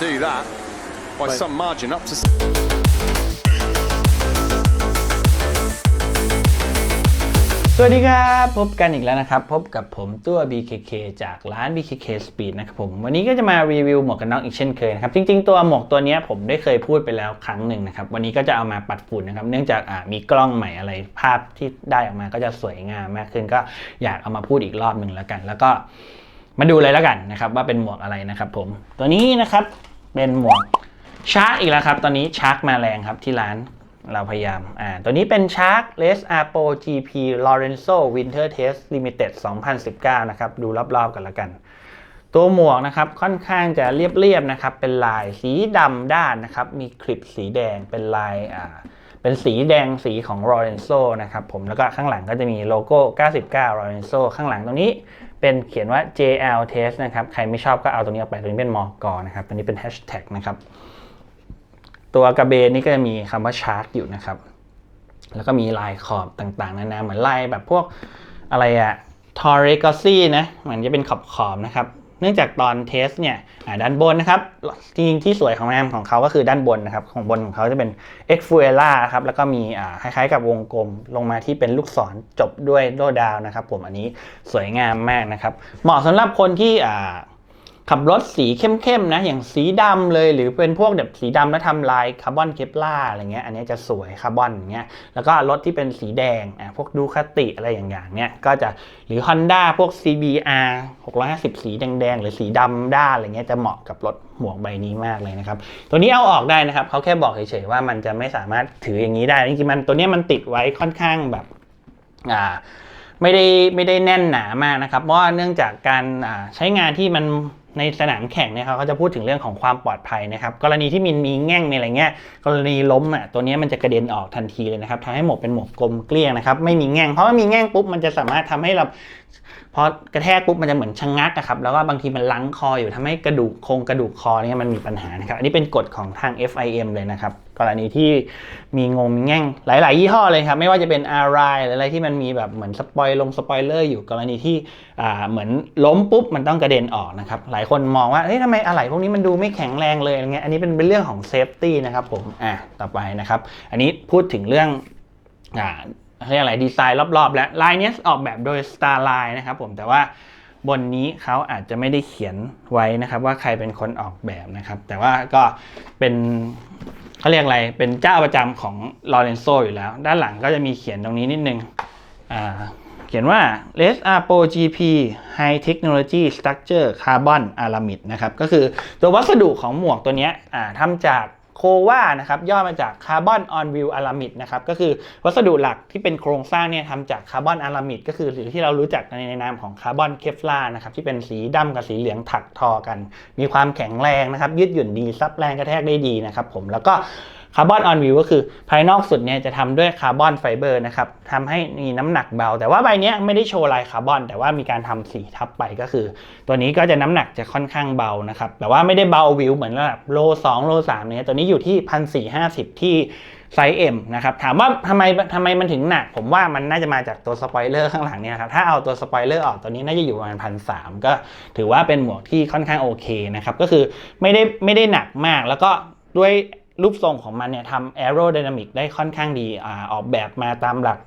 do that by Right. some margin up to สวัสดีครับ พบกันอีกแล้วนะครับ พบกับผมตัว BKK จากร้าน BKK Speed นะครับผม วันนี้ก็จะมารีวิวหมวกกันน็อกอีกเช่นเคยนะครับ จริงๆ ตัวหมวกตัวเนี้ยผมได้เคยพูดไปแล้วครั้งหนึ่งนะครับ วันนี้ก็จะเอามาปัดฝุ่นนะครับ เนื่องจากอ่ามีกล้องใหม่อะไร ภาพที่ได้ออกมาก็จะสวยงามมากขึ้น ก็อยากเอามาพูดอีกรอบหนึ่งแล้วกัน แล้วก็มาดูเลยแล้วกันนะครับว่าเป็นหมวกอะไรนะครับผม ตัวนี้นะครับ เป็นหมวกชาร์กอีกแล้วครับ ตอนนี้ชาร์กมาแรงครับที่ร้านเราพยายาม อ่า ตัวนี้เป็นชาร์ก Les Arpo GP Lorenzo Winter Test Limited 2019 นะครับ ดูรอบๆกันแล้วกัน ตัวหมวกนะครับ ค่อนข้างจะเรียบๆนะครับ เป็นลายสีดำด้านนะครับ มีคลิปสีแดง เป็นลาย อ่า เป็นสีแดงสีของ Lorenzo นะครับผม แล้วก็ข้างหลังก็จะมีโลโก้ 99 Lorenzo ข้างหลังตรงนี้ เป็นเขียนว่า JL Test นะครับ ใครไม่ชอบก็เอาตรงนี้ออกไปตรงนี้เป็นมอกอนะครับ ตัวนี้เป็น Hashtag นะครับ ตัวกระเบนนี่ก็จะมีคำว่าชาร์กอยู่นะครับ แล้วก็มีลายขอบต่างๆ นานา เหมือนลายแบบพวกอะไรอะทอริกอซี่นะเหมือนจะเป็นขอบขอบๆนะครับ เนื่องจากตอนเทสเนี่ยด้านบนนะครับจริงๆที่สวยของแรมของเขาก็คือด้านบนนะครับของบนของเขาจะเป็น e x f u e l a ครับแล้วก็มีอ่าคล้ายๆกับวงกลมลงมาที่เป็นลูกศรจบด้วยโดดาวนะครับผมอันนี้สวยงามมากนะครับเหมาะสำหรับคนที่ ขับรถสีเข้มๆนะอย่างสีดำเลยหรือเป็นพวกแบบสีดำแล้วทำลายคาร์บอนเคปลาอะไรเงี้ยอันนี้จะสวยคาร์บอนอย่างเงี้ยแล้วก็รถที่เป็นสีแดงอะพวกดูคาติอะไรอย่างเนี้ยก็จะหรือ Honda พวก CBR 650 สีแดงๆหรือสีดำด้านอะไรเงี้ยจะเหมาะกับรถหมวกใบนี้มากเลยนะครับตัวนี้เอาออกได้นะครับเขาแค่บอกเฉยๆว่ามันจะไม่สามารถถืออย่างนี้ได้จริงๆมันตัวนี้มันติดไว้ค่อนข้างแบบอ่าไม่ได้ไม่ได้แน่นหนามากนะครับเพราะเนื่องจากการใช้งานที่มัน ในสนามแข่งนะครับเขาจะพูดถึงเรื่องของความปลอดภัยนะครับ กรณีที่มินมีแง่งมีอะไรเงี้ยกรณีล้มอะตัวนี้มันจะกระเด็นออกทันทีเลยนะครับทำให้หมวกเป็นหมวกกลมเกลี้ยงนะครับไม่มีแง่งเพราะว่ามีแง่งปุ๊บมันจะสามารถทำให้เราพอกระแทกปุ๊บมันจะเหมือนชะงงักนะครับแล้วก็บางทีมันลังคออยู่ทำให้กระดูกโครงกระดูกคอเนี่ยมันมีปัญหานะครับอันนี้เป็นกฎของทาง FIM เลยนะครับ กรณีที่มีงงมีแง่งหลาย ๆ ยี่ห้อเลยครับ ไม่ว่าจะเป็นอารายหรือะไรที่มันมีแบบเหมือนสปอยลงสปอยเลอร์อยู่กรณีที่เหมือนล้มปุ๊บมันต้องกระเด็นออกนะครับ หลายคนมองว่าเฮ้ยทำไมอะไหล่พวกนี้มันดูไม่แข็งแรงเลยอะไรเงี้ยอันนี้เป็นเป็นเรื่องของเซฟตี้นะครับผมอะต่อไปนะครับอันนี้พูดถึงเรื่องอ่าเรียกอะไรดีไซน์รอบ ๆ แล้วลายนี้ออกแบบโดย Starline นะครับผมแต่ว่าบนนี้เขาอาจจะไม่ได้เขียนไว้นะครับ ว่าใครเป็นคนออกแบบนะครับ แต่ว่าก็เป็น เขาเรียกอะไรเป็นเจ้าประจำของลอเรนโซอยู่แล้ว ด้านหลังก็จะมีเขียนตรงนี้นิดนึงเขียนว่า Les Arpo GP High Technology Structure Carbon Aramid นะครับ ก็คือตัววัสดุของหมวกตัวเนี้ยทำจาก โควานะครับย่อมาจากคาร์บอนออนวิวอารามิดนะครับก็คือวัสดุหลักที่เป็นโครงสร้างเนี่ยทำจากคาร์บอนอารามิดก็คือหรือที่เรารู้จักในในนามของคาร์บอนเคฟลานะครับที่เป็นสีดำกับสีเหลืองถักทอกัน มีความแข็งแรงนะครับยืดหยุ่นดีซับแรงกระแทกได้ดีนะครับผมแล้วก็ คาร์บอนออนวิวก็คือภายนอกสุดเนี่ยจะทำด้วยคาร์บอนไฟเบอร์นะครับทำให้มีน้ำหนักเบา แต่ว่าใบนี้ไม่ได้โชว์ลายคาร์บอน แต่ว่ามีการทำสีทับไปก็คือ ตัวนี้ก็จะน้ำหนักจะค่อนข้างเบานะครับแต่ว่าไม่ได้เบาวิวเหมือนระดับโล2โล3เนี่ยตัวนี้อยู่ที่1,450ที่ไซส์ M นะครับถามว่าทำไมทำไมมันถึงหนัก ผมว่ามันน่าจะมาจากตัวสปอยเลอร์ข้างหลังเนี่ยครับถ้าเอาตัวสปอยเลอร์ออกตัวนี้น่าจะอยู่ประมาณพันสามก็ถือว่าเป็นหมวกที่ค่อนข้างโอเคนะครับก็คือไม่ได้ไม่ได้หนักมากแล้วก็ด้วย รูปทรงของมันเนี่ยทำแอโรไดนามิกได้ค่อนข้างดีอออกแบบมาตามหลัก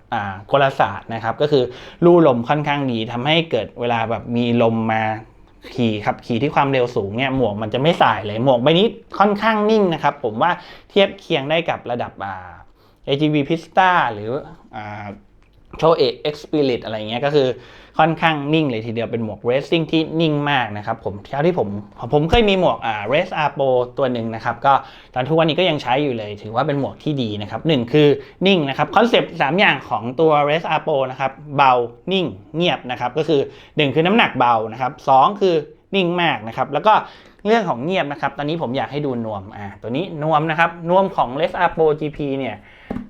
กลศาสตร์นะครับ ก็คือลู่ลมค่อนข้างดีทำให้เกิดเวลาแบบมีลมมาขี่ขับขี่ที่ความเร็วสูงเนี่ยหมวกมันจะไม่สายเลยหมวกใบนี้ค่อนข้างนิ่งนะครับ ผมว่าเทียบเคียงได้กับระดับ AGV Pista หรืออ โชเอก Expirit อะไรเงี้ยก็คือค่อนข้างนิ่งเลยทีเดียวเป็นหมวกเรซซิ่งที่นิ่งมากนะครับผมเท่าที่ผมผมเคยมีหมวกอ่า Race Arpo ตัวหนึ่งนะครับก็ตอนทุกวันนี้ก็ยังใช้อยู่เลย ถือว่าเป็นหมวกที่ดีนะครับหนึ่งคือนิ่งนะครับคอนเซปต์สามอย่างของตัว Race Arpo นะครับเบานิ่งเงียบนะครับก็คือหนึ่งคือน้ำหนักเบานะครับสองคือนิ่งมากนะครับแล้วก็เรื่องของเงียบนะครับ ตอนนี้ผมอยากให้ดูนวมอ่าตัวนี้นวมนะครับนวมของ Race Arpo GP เนี่ย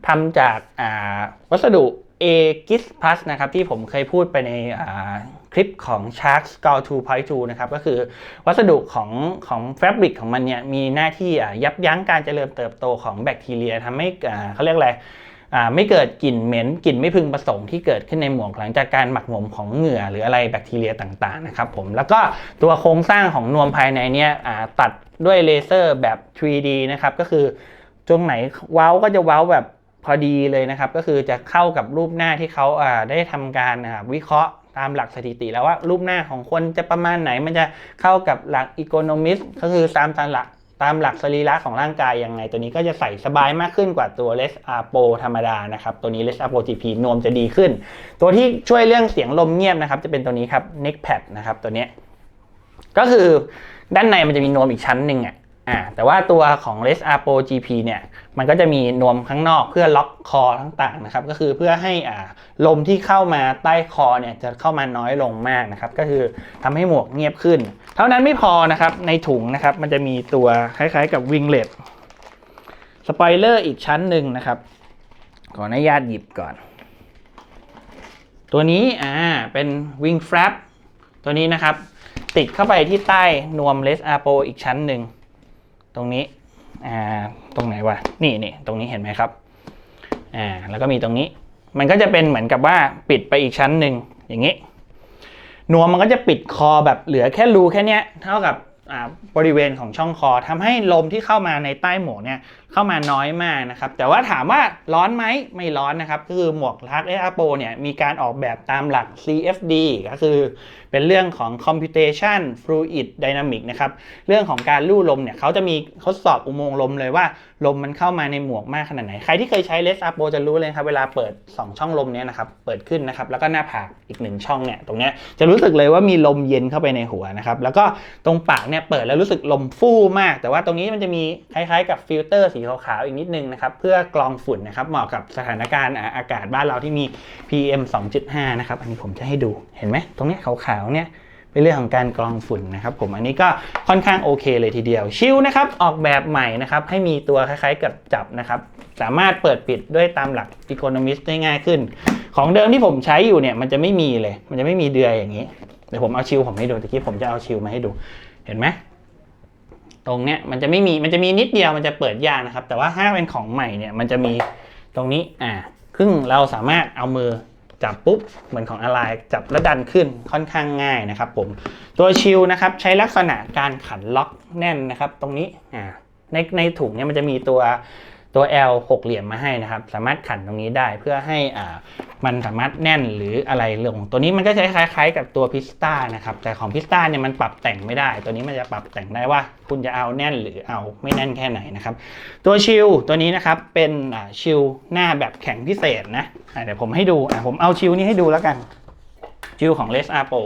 ทำจากอ่าวัสดุ a g i s Plus นะครับที่ผมเคยพูดไปในคลิปของ Shark Skull 2.2 นะครับก็คือวัสดุของของแฟบริกของมันเนี่ยมีหน้าที่ยับยั้งการเจริญเติบโตของแบคทีเรียทำให้เขาเรียกอะไรไม่เกิดกลิ่นเหม็นกลิ่นไม่พึงประสงค์ที่เกิดขึ้นในหมวกหลังจากการหมักหมมของเหงื่อหรืออะไรแบคทีเรียต่างๆนะครับผมแล้วก็ตัวโครงสร้างของนวมภายในเนี่ยตัดด้วยเลเซอร์แบบ 3D นะครับก็คือตรงไหนเว้าก็จะเว้าแบบ พอดีเลยนะครับ ก็คือจะเข้ากับรูปหน้าที่เขาาได้ทำการวิเคราะห์ตามหลักสถิติแล้วว่ารูปหน้าของคนจะประมาณไหน มันจะเข้ากับหลักอีโคโนมิสก็คือตามตามหลักตามหลักสรีระของร่างกายยังไง ตัวนี้ก็จะใส่สบายมากขึ้นกว่าตัว Les a p o ธรรมดานะครับ ตัวนี้ Les a p o GP นวมจะดีขึ้น ตัวที่ช่วยเรื่องเสียงลมเงียบนะครับ จะเป็นตัวนี้ครับ Neck Pad นะครับตัวนี้ ก็คือด้านในมันจะมีนวมอีกชั้นหนึ่งอะ อ่าแต่ว่าตัวของ Les a p o GP เนี่ยมันก็จะมีนวมข้างนอกเพื่อล็อกคอต่างๆนะครับก็คือเพื่อให้อ่าลมที่เข้ามาใต้คอเนี่ยจะเข้ามาน้อยลงมากนะครับก็คือทำให้หมวกเงียบขึ้น เท่านั้นไม่พอนะครับในถุงนะครับมันจะมีตัวคล้ายๆกับวิงเล็ตสปอยเลอร์อีกชั้นหนึ่งนะครับ ขออนุญาตหยิบก่อน ตัวนี้อ่าเป็นวิงแฟลปตัวนี้นะครับติดเข้าไปที่ใต้นวมเลสอาโปอีกชั้นหนึ่ง ตรงนี้อ่าตรงไหนวะนี่นี่ตรงนี้เห็นไหมครับอ่าแล้วก็มีตรงนี้ มันก็จะเป็นเหมือนกับว่าปิดไปอีกชั้นหนึ่งอย่างนี้นวมมันก็จะปิดคอแบบเหลือแค่รูแค่เนี้ยเท่ากับ บริเวณของช่องคอทำให้ลมที่เข้ามาในใต้หมวกเนี่ยเข้ามาน้อยมากนะครับ แต่ว่าถามว่าร้อนไหมไม่ร้อนนะครับ คือหมวกลักเออาโปเนี่ยมีการออกแบบตามหลัก CFD ก็คือเป็นเรื่องของ computation fluid dynamic นะครับ เรื่องของการลู่ลมเนี่ยเขาจะมีทดสอบอุโมงค์ลมเลยว่า ลมมันเข้ามาในหมวกมากขนาดไหน ใครที่เคยใช้เลสอาโปจะรู้เลยครับ เวลาเปิด 2 ช่องลมเนี้ยนะครับ เปิดขึ้นนะครับ แล้วก็หน้าผากอีกหนึ่งช่องเนี่ย ตรงเนี้ยจะรู้สึกเลยว่ามีลมเย็นเข้าไปในหัวนะครับ แล้วก็ตรงปากเนี่ยเปิดแล้วรู้สึกลมฟู่มาก แต่ว่าตรงนี้มันจะมีคล้ายๆกับฟิลเตอร์สีขาวๆอีกนิดนึงนะครับ เพื่อกรองฝุ่นนะครับ เหมาะกับสถานการณ์อาอากาศบ้านเราที่มี PM 2.5 นะครับ อันนี้ผมจะให้ดู เห็นไหมตรงเนี้ยขาวๆเนี่ย เป็นเรื่องของการกรองฝุ่นนะครับผมอันนี้ก็ค่อนข้างโอเคเลยทีเดียว ชิลนะครับออกแบบใหม่นะครับให้มีตัวคล้ายๆกับจับนะครับสามารถเปิดปิดด้วยตามหลัก Economist ได้ง่ายขึ้น ของเดิมที่ผมใช้อยู่เนี่ยมันจะไม่มีเลย มันจะไม่มีเดือยอย่างนี้เดี๋ยวผมเอาชิลผมให้ดูตะกี้ผมจะเอาชิลมาให้ดูเห็นไหมตรงเนี้ยมันจะไม่มีมันจะมีนิดเดียวมันจะเปิดยากนะครับ แต่ว่าถ้าเป็นของใหม่เนี่ยมันจะมีตรงนี้อ่าซึ่งเราสามารถเอามือ จับปุ๊บเหมือนของอะไรจับแล้วดันขึ้นค่อนข้างง่ายนะครับผมตัวชิลนะครับใช้ลักษณะการขันล็อกแน่นนะครับ ตรงนี้อ่าในในถุงเนี่ยมันจะมีตัวตัว L หกเหลี่ยมมาให้นะครับ สามารถขันตรงนี้ได้เพื่อให้อ่า มันสามารถแน่นหรืออะไรเรื่องของตัวนี้มันก็จะคล้ายๆ กับตัวพิสตานะครับ แต่ของพิสตาเนี่ยมันปรับแต่งไม่ได้ ตัวนี้มันจะปรับแต่งได้ว่า คุณจะเอาแน่นหรือเอาไม่แน่นแค่ไหนนะครับ ตัวชิลตัวนี้นะครับเป็นชิลหน้าแบบแข็งพิเศษนะเดี๋ยวผมให้ดูผมเอาชิลนี้ให้ดูแล้วกันชิลของ Les a p o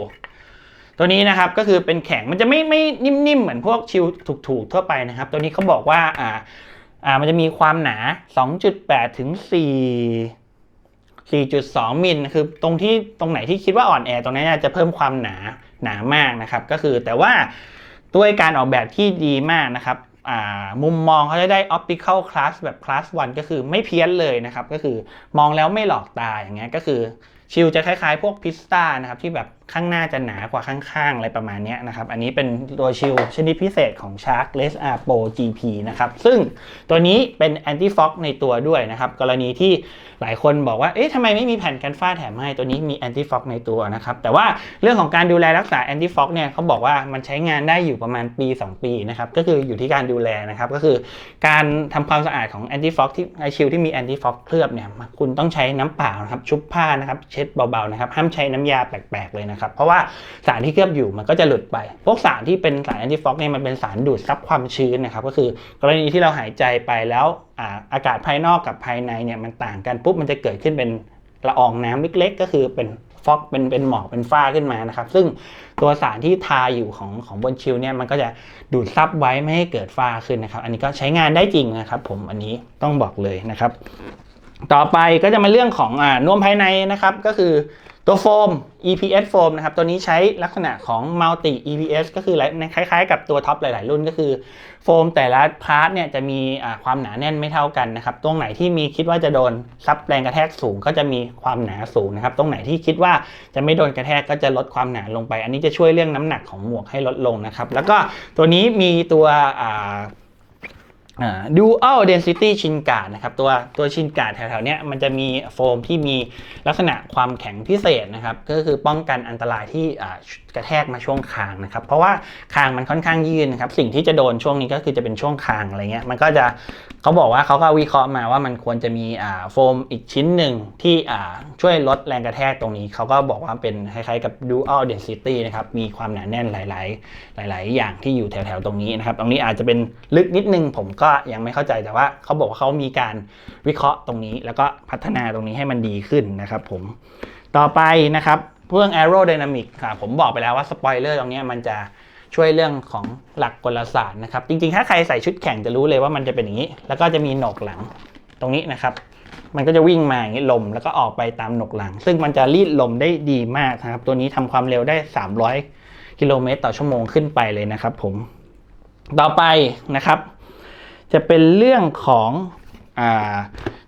ตัวนี้นะครับก็คือเป็นแข็งมันจะไม่ไม่นิ่มๆเหมือนพวกชิลถูกๆทั่วไปนะครับ ตัวนี้เขาบอกว่าอ่าอ่ามันจะมีความหนา 2.8 ถึง 4 4.2 มิลคือตรงที่ตรงไหนที่คิดว่าอ่อนแอตรงนี้จะเพิ่มความหนาหนามากนะครับ ก็คือแต่ว่าด้วยการออกแบบที่ดีมากนะครับมุมมองเขาจะได้ optical class แบบ class 1 ก็คือไม่เพี้ยนเลยนะครับ ก็คือมองแล้วไม่หลอกตาอย่างเงี้ยก็คือชิลจะคล้ายๆ พวกพิสตานะครับที่แบบ ข้างหน้าจะหนากว่าข้างๆ อะไรประมาณนี้นะครับ อันนี้เป็นตัวชิลชนิดพิเศษของ Shark Les a Pro GP นะครับ ซึ่งตัวนี้เป็น anti fog ในตัวด้วยนะครับ กรณีที่หลายคนบอกว่า เอ๊ะทำไมไม่มีแผ่นกันฝ้าแถมให้ ตัวนี้มี anti fog ในตัวนะครับ แต่ว่าเรื่องของการดูแลรักษา anti fog เนี่ยเขาบอกว่ามันใช้งานได้อยู่ประมาณปี 2 ปีนะครับ ก็คืออยู่ที่การดูแลนะครับ ก็คือการทำความสะอาดของ anti fog ที่ไอชิลที่มี anti fog เคลือบเนี่ย คุณต้องใช้น้ำเปล่านะครับ ชุบผ้านะครับ เช็ดเบาๆนะครับ ห้ามใช้น้ำยาแปลกๆเลยนะครับ เพราะว่าสารที่เคลือบอยู่มันก็จะหลุดไป พวกสารที่เป็นสาร anti fog เนี่ยมันเป็นสารดูดซับความชื้นนะครับ ก็คือกรณีที่เราหายใจไปแล้วอาอากาศภายนอกกับภายในเนี่ยมันต่างกันปุ๊บมันจะเกิดขึ้นเป็นละอองน้ำเล็ก ๆ ก็คือเป็นฟอกเป็นเป็นหมอกเป็นฝ้าขึ้นมานะครับ ซึ่งตัวสารที่ทาอยู่ของของบนชิลเนี่ยมันก็จะดูดซับไว้ไม่ให้เกิดฝ้าขึ้นนะครับ อันนี้ก็ใช้งานได้จริงนะครับ ผมอันนี้ต้องบอกเลยนะครับ ต่อไปก็จะมาเรื่องของอ่านวมภายในนะครับ ก็คือตัวโฟม EPS โฟมนะครับ ตัวนี้ใช้ลักษณะของ multi EPS ก็คือคล้ายๆ กับตัวท็อปหลาย ๆ รุ่นก็คือโฟมแต่ละพาร์ทเนี่ยจะมีอ่าความหนาแน่นไม่เท่ากันนะครับ ตรงไหนที่มีคิดว่าจะโดนซับแรงกระแทกสูงก็จะมีความหนาสูงนะครับ ตรงไหนที่คิดว่าจะไม่โดนกระแทกก็จะลดความหนาลงไป อันนี้จะช่วยเรื่องน้ำหนักของหมวกให้ลดลงนะครับ แล้วก็ตัวนี้มีตัวอ่า อ่า dual density ชินการ์ดนะครับตัวตัวชินการ์ดแถวๆเนี้ยมันจะมีโฟมที่มีลักษณะความแข็งพิเศษนะครับก็คือป้องกันอันตรายที่กระแทกมาช่วงคางนะครับเพราะว่าคางมันค่อนข้างยืนนะครับสิ่งที่จะโดนช่วงนี้ก็คือจะเป็นช่วงคางอะไรเงี้ยมันก็จะ เขาบอกว่าเขาก็วิเคราะห์มาว่ามันควรจะมีอ่าโฟมอีกชิ้นหนึ่งที่อ่าช่วยลดแรงกระแทกตรงนี้ เขาก็บอกว่าเป็นคล้ายๆกับ dual density นะครับ มีความหนาแน่นหลาย ๆ หลาย ๆ อย่างที่อยู่แถว ๆ ตรงนี้นะครับ ตรงนี้อาจจะเป็นลึกนิดนึงผมก็ยังไม่เข้าใจแต่ว่าเขาบอกว่าเขามีการวิเคราะห์ตรงนี้ แล้วก็พัฒนาตรงนี้ให้มันดีขึ้นนะครับผมต่อไปนะครับเรื่อง aerodynamic ค่ะผมบอกไปแล้วว่าสปอยเลอร์ตรงนี้มันจะ ช่วยเรื่องของหลักกลศาสตร์นะครับ จริงๆ ถ้าใครใส่ชุดแข่งจะรู้เลยว่ามันจะเป็นอย่างนี้ แล้วก็จะมีหนกหลังตรงนี้นะครับ มันก็จะวิ่งมาอย่างนี้ลมแล้วก็ออกไปตามหนกหลัง ซึ่งมันจะรีดลมได้ดีมากนะครับ ตัวนี้ทำความเร็วได้ 300 กิโลเมตรต่อชั่วโมงขึ้นไปเลยนะครับ ผม ต่อไปนะครับ จะเป็นเรื่องของอ่า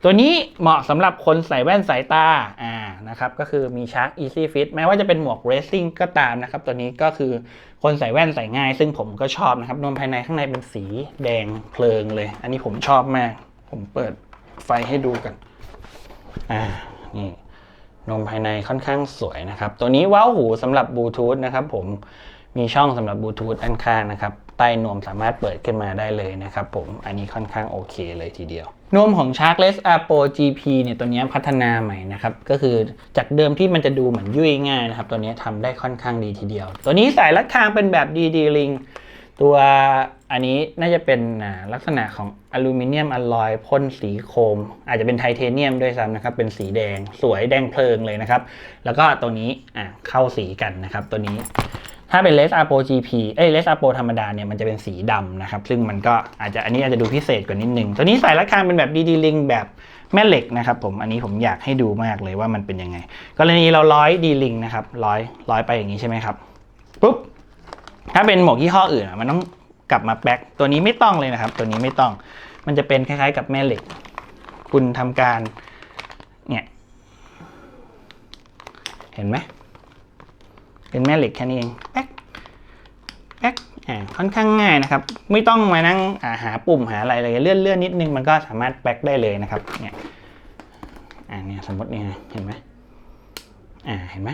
ตัวนี้เหมาะสำหรับคนใส่แว่นสายตาอ่านะครับ ก็คือมีชาร์ Easy Fit แม้ว่าจะเป็นหมวก Racing ก็ตามนะครับ ตัวนี้ก็คือ คนใส่แว่นใส่ง่าย ซึ่งผมก็ชอบนะครับนวมภายในข้างในเป็นสีแดงเพลิงเลย อันนี้ผมชอบมาก ผมเปิดไฟให้ดูกันอ่านี่นมภายในค่อนข้างสวยนะครับ ตัวนี้ว้าวหูสำหรับบลูทูธนะครับผมมีช่องสำหรับบลูทูธอันข้างนะครับ ใต้นวมสามารถเปิดขึ้นมาได้เลยนะครับผมอันนี้ค่อนข้างโอเคเลยทีเดียว นวมของ Sharkless Apo GP เนี่ยตัวนี้พัฒนาใหม่นะครับ ก็คือจากเดิมที่มันจะดูเหมือนยุ่ยง่ายนะครับ ตัวนี้ทำได้ค่อนข้างดีทีเดียว ตัวนี้สายรัดคางเป็นแบบ DD Ring ตัวอันนี้น่าจะเป็นลักษณะของอลูมิเนียมอลลอยพ่นสีโครม อาจจะเป็นไทเทเนียมด้วยซ้ำนะครับ เป็นสีแดงสวยแดงเพลิงเลยนะครับ แล้วก็ตัวนี้เข้าสีกันนะครับ ตัวนี้ ถ้าเป็นเลสอาโป GP เอ้ยเลสอาโปธรรมดาเนี่ยมันจะเป็นสีดำนะครับ ซึ่งมันก็อาจจะอันนี้อาจจะดูพิเศษกว่านิดนึง ตัวนี้สายรัดคางเป็นแบบดีดีลิงแบบแม่เหล็กนะครับผม อันนี้ผมอยากให้ดูมากเลยว่ามันเป็นยังไง กรณีเราร้อยดีลิงนะครับร้อยร้อยไปอย่างนี้ใช่ไหมครับปุ๊บถ้าเป็นหมวกยี่ห้ออื่นอะมันต้องกลับมาแบ็คตัวนี้ไม่ต้องเลยนะครับ ตัวนี้ไม่ต้อง มันจะเป็นคล้ายๆ กับแม่เหล็ก คุณทำการเนี่ยเห็นไหม เป็นแม่เหล็กแค่นี้เองแป๊กแป๊กอ่าค่อนข้างง่ายนะครับ ไม่ต้องมานั่งาหาปุ่มหาอะไรเลยเลื่อนเลื่อนนิดนึงมันก็สามารถแบ็กได้เลยนะครับเนี่ยอ่าเนี่ยสมมติเนี่ยเห็นไหมอ่าเห็นไหม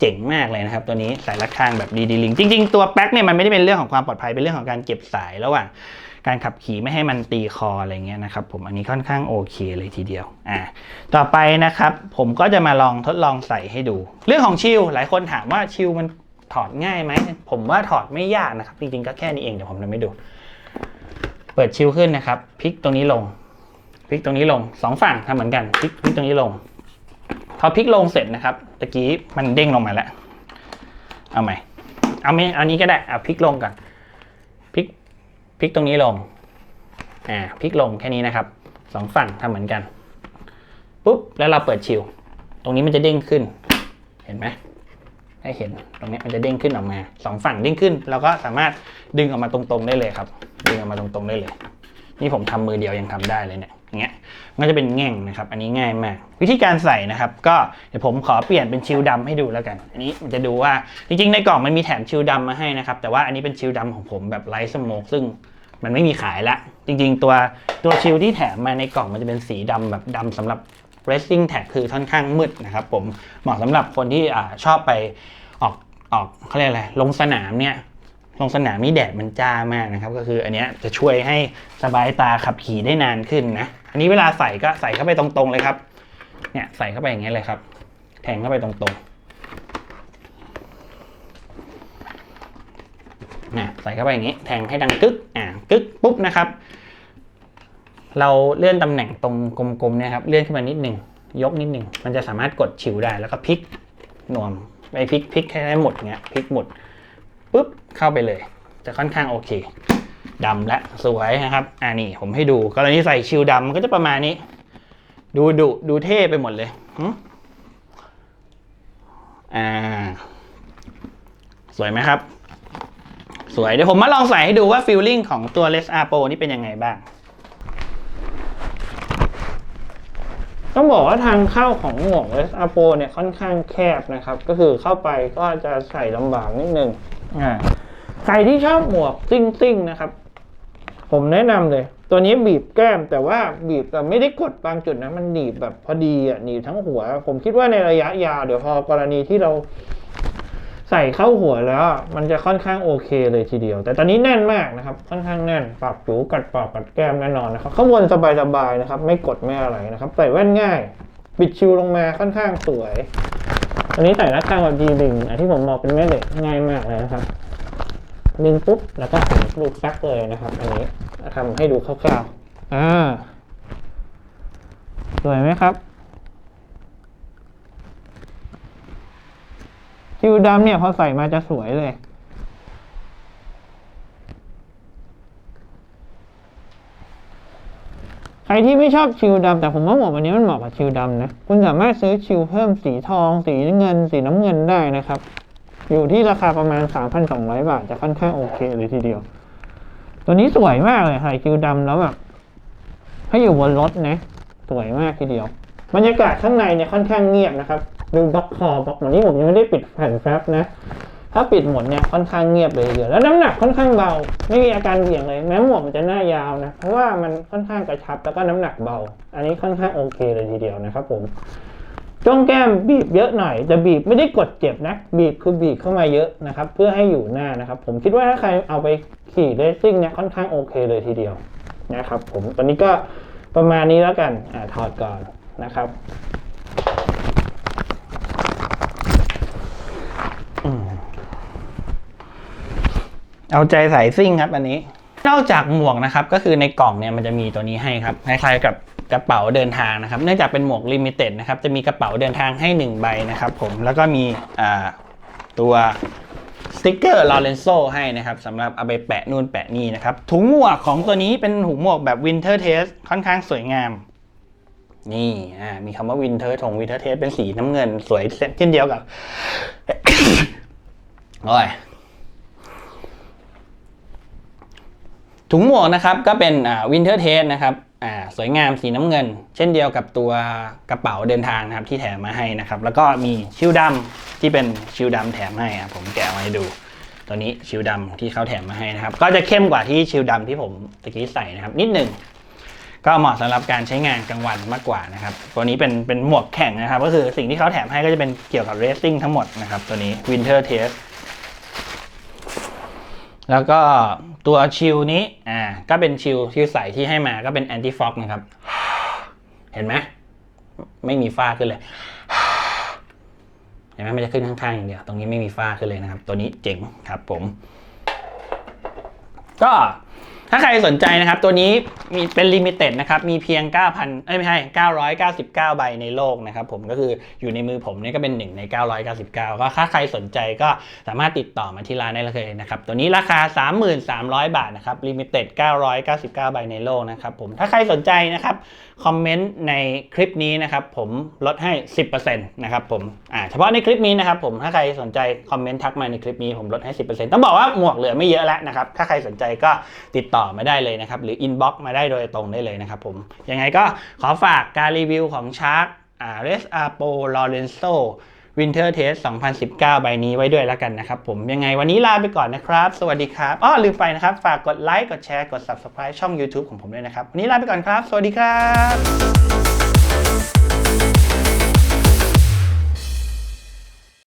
เจ๋งมากเลยนะครับ ตัวนี้สายรัดข้างแบบดีดีลิงจริง ๆ ตัวแป๊กเนี่ยมันไม่ได้เป็นเรื่องของความปลอดภัยเป็นเรื่องของการเก็บสายระหว่าง การขับขี่ไม่ให้มันตีคออะไรเงี้ยนะครับผมอันนี้ค่อนข้างโอเคเลยทีเดียวอ่าต่อไปนะครับผมก็จะมาลองทดลองใส่ให้ดู เรื่องของชิลหลายคนถามว่าชิลมันถอดง่ายไหมผมว่าถอดไม่ยากนะครับจริงๆก็แค่นี้เองเดี๋ยวผมทำให้ดู เปิดชิลขึ้นนะครับพลิกตรงนี้ลงพลิกตรงนี้ลงสองฝั่งทำเหมือนกันพลิกพลิกตรงนี้ลงพอพลิกลงเสร็จนะครับตะกี้มันเด้งลงมาแล้ว เอาใหม่ เอาไม่เอานี้ก็ได้เอาพลิกลงก่อน พลิกตรงนี้ลง อ่า พลิกลงแค่นี้นะครับสองฝั่งทำเหมือนกัน ปุ๊บ แล้วเราเปิดชิวตรงนี้มันจะเด้งขึ้น เห็นไหมให้เห็น ตรงนี้มันจะเด้งขึ้นออกมาสองฝั่งเด้งขึ้น เราก็สามารถดึงออกมาตรงๆได้เลยครับ ดึงออกมาตรงๆได้เลย นี่ผมทำมือเดียวยังทำได้เลยเนี่ยอย่างเงี้ยมันจะเป็นแง่งนะครับ อันนี้ง่ายมาก วิธีการใส่นะครับ ก็เดี๋ยวผมขอเปลี่ยนเป็นชิลดำให้ดูแล้วกัน อันนี้มันจะดูว่าจริงๆ ในกล่องมันมีแถมชิลดำมาให้นะครับ แต่ว่าอันนี้เป็นชิลดำของผมแบบไร้สโมกซึ่ง มันไม่มีขายละ จริงๆ ตัวตัวชิลที่แถมมาในกล่องมันจะเป็นสีดำแบบดำสำหรับ racing tag คือค่อนข้างมืดนะครับผมเหมาะสำหรับคนที่อชอบไปออกออกเขาเรียกอะไรลงสนามเนี่ยลงสนามนี่แดดมันจ้ามากนะครับ ก็คืออันนี้จะช่วยให้สบายตาขับขี่ได้นานขึ้นนะ อันนี้เวลาใส่ก็ใส่เข้าไปตรงๆเลยครับ เนี่ยใส่เข้าไปอย่างเงี้ยเลยครับ แทงเข้าไปตรงๆ นะใส่เข้าไปอย่างงี้ แทงให้ดังกึกอ่ากึกปุ๊บนะครับ เราเลื่อนตำแหน่งตรงกลมๆเนี่ยครับเลื่อนขึ้นมานิดหนึ่งยกนิดหนึ่งมันจะสามารถกดชิวได้แล้วก็พลิกหน่วมไปพลิกพลิกให้ได้หมดเงี้ยพลิกหมดปุ๊บเข้าไปเลย จะค่อนข้างโอเคดำและสวยนะครับอ่านี่ผมให้ดูกรณีใส่ชิลดำมันก็จะประมาณนี้ ดูดุดูเท่ไปหมดเลยอ่า สวยไหมครับ สวย เดี๋ยวผมมาลองใส่ให้ดูว่าฟิลลิ่งของตัว Les Arpo นี่เป็นยังไงบ้าง ต้องบอกว่าทางเข้าของหมวก Les Arpo เนี่ยค่อนข้างแคบนะครับ ก็คือเข้าไปก็จะใส่ลำบากนิดนึงอ่าใครที่ชอบหมวกซิ่งๆนะครับ ผมแนะนำเลย ตัวนี้บีบแก้มแต่ว่าบีบแต่ไม่ได้กดบางจุดนะ มันหนีบแบบพอดีอะหนีบทั้งหัว ผมคิดว่าในระยะยาวเดี๋ยวพอกรณีที่เรา ใส่เข้าหัวแล้วมันจะค่อนข้างโอเคเลยทีเดียว แต่ตอนนี้แน่นมากนะครับ ค่อนข้างแน่นปรับจูกัดปากกัดแก้มแน่นอนนะครับข้างบนสบายๆนะครับ ไม่กดไม่อะไรนะครับใส่แว่นง่าย บิดชิวลงมาค่อนข้างสวยอันนี้ใส่ระฆังแบบดีดึงอะที่ผมบอกเป็นแม่เหล็กง่ายมากเลยนะครับดึงปุ๊บแล้วก็ถึงลูกซักเลยนะครับ อันนี้ทำให้ดูคร่าวๆอ่าสวยไหมครับ คิวดำเนี่ยพอใส่มาจะสวยเลย ใครที่ไม่ชอบชิวดำแต่ผมว่าหมวกวันนี้มันเหมาะกับชิวดำนะ คุณสามารถซื้อชิวเพิ่มสีทอง สีเงิน สีน้ำเงินได้นะครับ อยู่ที่ราคาประมาณ 3,200 บาท จะค่อนข้างโอเคเลยทีเดียว ตัวนี้สวยมากเลยใส่คิวดำแล้วแบบให้อยู่บนรถนะ สวยมากทีเดียว บรรยากาศข้างในเนี่ยค่อนข้างเงียบนะครับ ดูบล็อกคอบล็อกเหมือนนี้ผมยังไม่ได้ปิดแผ่นแฟบนะ ถ้าปิดหมดเนี่ยค่อนข้างเงียบเลยเดียวแล้วน้ำหนักค่อนข้างเบา ไม่มีอาการเหวี่ยงเลย แม้หมวกมันจะหน้ายาวนะ เพราะว่ามันค่อนข้างกระชับแล้วก็น้ำหนักเบา อันนี้ค่อนข้างโอเคเลยทีเดียวนะครับผมจ้องแก้มบีบเยอะหน่อยแต่บีบไม่ได้กดเจ็บนะ บีบคือบีบเข้ามาเยอะนะครับ เพื่อให้อยู่หน้านะครับ ผมคิดว่าถ้าใครเอาไปขี่เรซซิ่งเนี่ยค่อนข้างโอเคเลยทีเดียวนะครับ ผมตอนนี้ก็ประมาณนี้แล้วกันอ่าถอดก่อนนะครับ เอาใจใส่ซิ่งครับอันนี้ นอกจากหมวกนะครับก็คือในกล่องเนี่ยมันจะมีตัวนี้ให้ครับคล้ายๆกับกระเป๋าเดินทางนะครับเนื่องจากเป็นหมวกลิมิเต็ดนะครับจะมีกระเป๋าเดินทางให้ 1 ใบนะครับผมแล้วก็มีตัวสติกเกอร์ลอเรนโซให้นะครับสำหรับเอาไปแปะนู่นแปะนี่นะครับถุงหมวกของตัวนี้เป็นถุงหมวกแบบวินเทอร์เทสค่อนข้างสวยงาม นี่อ่ามีคำว่าวินเทอร์ถงวินเทอร์เทสเป็นสีน้ำเงินสวยเช่นเดียวกับโอ้ย ถุงหมวกนะครับก็เป็นวินเทอร์เทสนะครับสวยงามสีน้ำเงิน เช่นเดียวกับตัวกระเป๋าเดินทางนะครับที่แถมมาให้นะครับ แล้วก็มีชิวดำที่เป็นชิวดำแถมให้ผมแกะมาให้ดู ตัวนี้ชิวดำที่เขาแถมมาให้นะครับ ก็จะเข้มกว่าที่ชิวดำที่ผมตะกี้ใส่นะครับ นิดหนึ่งก็เหมาะสำหรับการใช้งานกลางวันมากกว่านะครับ ตัวนี้เป็นเป็นหมวกแข่งนะครับ ก็คือสิ่งที่เขาแถมให้ก็จะเป็นเกี่ยวกับเรซซิ่งทั้งหมดนะครับ ตัวนี้วินเทอร์เทสแล้วก็ ตัวชิลนี้อ่าก็เป็นชิลชิลใสที่ให้มาก็เป็นแอนตี้ฟอกนะครับ เห็นไหมไม่มีฝ้าขึ้นเลยเห็นไหมมันจะขึ้นข้างๆอย่างเดียวตรงนี้ไม่มีฝ้าขึ้นเลยนะครับ ตัวนี้เจ๋งครับผม ก็ ถ้าใครสนใจนะครับ ตัวนี้มีเป็นลิมิเต็ดนะครับ มีเพียง 9,000เอ้ยไม่ใช่999 ใบในโลกนะครับ ผมก็คืออยู่ในมือผมนี่ก็เป็นหนึ่งใน 999 ก็ถ้าใครสนใจก็สามารถติดต่อมาที่ร้านได้เลยนะครับ ตัวนี้ราคา 3,300บาทนะครับลิมิเต็ด999 ใบในโลกนะครับผมถ้าใครสนใจนะครับ คอมเมนต์ในคลิปนี้นะครับผมลดให้ 10%นะครับผมอ่าเฉพาะในคลิปนี้นะครับผมถ้าใครสนใจคอมเมนต์ทักมาในคลิปนี้ผมลดให้ 10%ต้องบอกว่าหมวกเหลือไม่เยอะแล้วนะครับถ้าใครสนใจก็ติดต่อมาได้เลยนะครับหรืออินบ็อกซ์มาได้โดยตรงได้เลยนะครับผมยังไงก็ขอฝากการรีวิวของชาร์กอ่าเรสอาโปลอเรนโซ Winter Test 2019 ใบนี้ไว้ด้วยแล้วกันนะครับผมยังไงวันนี้ลาไปก่อนนะครับ สวัสดีครับอ้อลืมไปนะครับ ฝากกดไลค์กดแชร์กด Subscribe ช่อง YouTube ของผมด้วยนะครับ วันนี้ลาไปก่อนครับ สวัสดีครับ